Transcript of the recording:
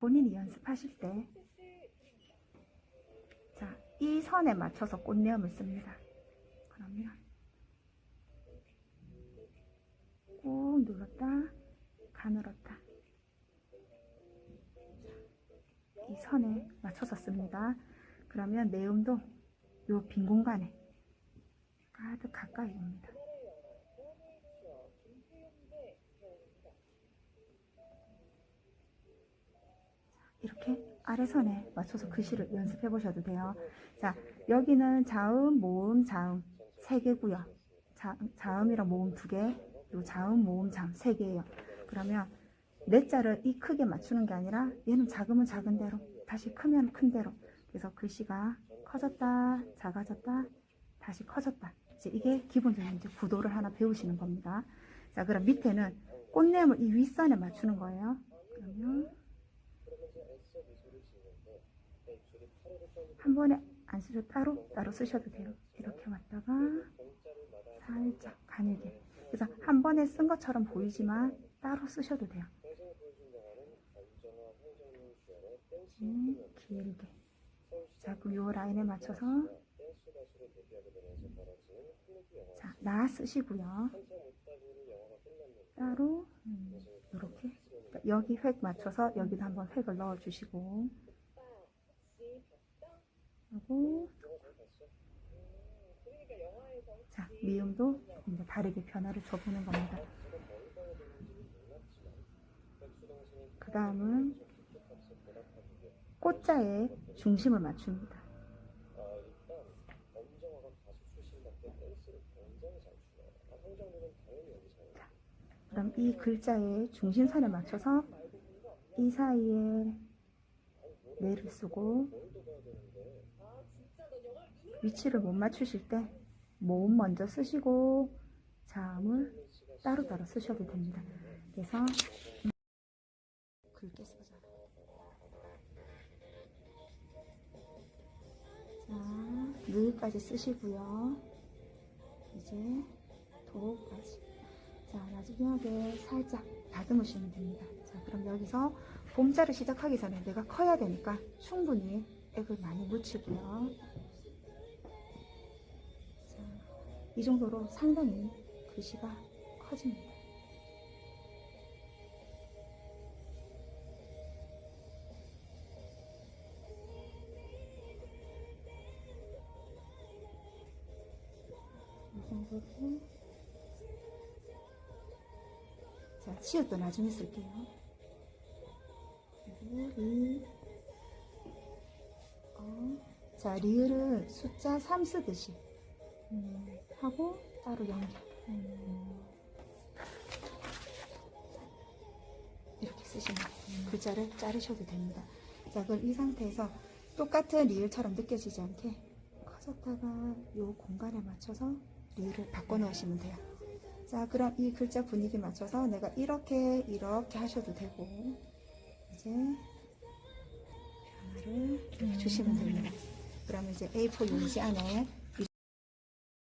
본인이 연습하실 때, 자, 이 선에 맞춰서 꽃내음을 씁니다. 그러면, 꾹 눌렀다, 가늘었다. 이 선에 맞춰서 씁니다. 그러면 내음도 요빈 공간에 가득 가까이 옵니다. 이렇게 아래선에 맞춰서 글씨를 연습해 보셔도 돼요. 자, 여기는 자음, 모음, 자음 세 개고요. 자, 자음이랑 모음 두 개, 요 자음, 모음, 자음 세 개예요. 그러면 네 자를 이 크게 맞추는 게 아니라 얘는 작으면 작은 대로, 다시 크면 큰 대로. 그래서 글씨가 커졌다, 작아졌다, 다시 커졌다. 이제 이게 기본적인 이제 구도를 하나 배우시는 겁니다. 자, 그럼 밑에는 꽃내음을 이 윗선에 맞추는 거예요. 그러면 한 번에 안 쓰셔도 따로 따로 쓰셔도 돼요. 이렇게 왔다가 살짝 가늘게. 그래서 한 번에 쓴 것처럼 보이지만 따로 쓰셔도 돼요. 음, 길게. 자, 그럼 요 라인에 맞춰서 자, 나 쓰시고요. 따로 음, 이렇게 그러니까 여기 획 맞춰서 여기도 한번 획을 넣어 주시고 하고 자 미음도 조금 더 다르게 변화를 줘보는 겁니다. 그 다음은 꽃자의 중심을 맞춥니다. 자, 그럼 이 글자의 중심선에 맞춰서 이 사이에 내를 쓰고 위치를 못 맞추실 때 모음 먼저 쓰시고 자음을 따로따로 쓰셔도 됩니다. 그래서 음, 굵게 써자. 자, 느까지 쓰시고요. 이제 도까지. 자, 마지막에 살짝 다듬으시면 됩니다. 자, 그럼 여기서 봄자를 시작하기 전에 내가 커야 되니까 충분히 액을 많이 묻히고요. 이 정도로 상당히 글씨가 커집니다. 이 정도로. 자, 치읓도 나중에 쓸게요. 어, 자, 리을은 숫자 3 쓰듯이. 음, 하고 따로 연결. 음. 이렇게 쓰시면 글자를 자르셔도 됩니다. 자, 그럼 이 상태에서 똑같은 리을처럼 느껴지지 않게 커졌다가 이 공간에 맞춰서 리을을 바꿔 넣으시면 돼요. 자, 그럼 이 글자 분위기 맞춰서 내가 이렇게 이렇게 하셔도 되고 이제 변화를 이렇게 주시면 됩니다. 그러면 이제 A4 용지 안에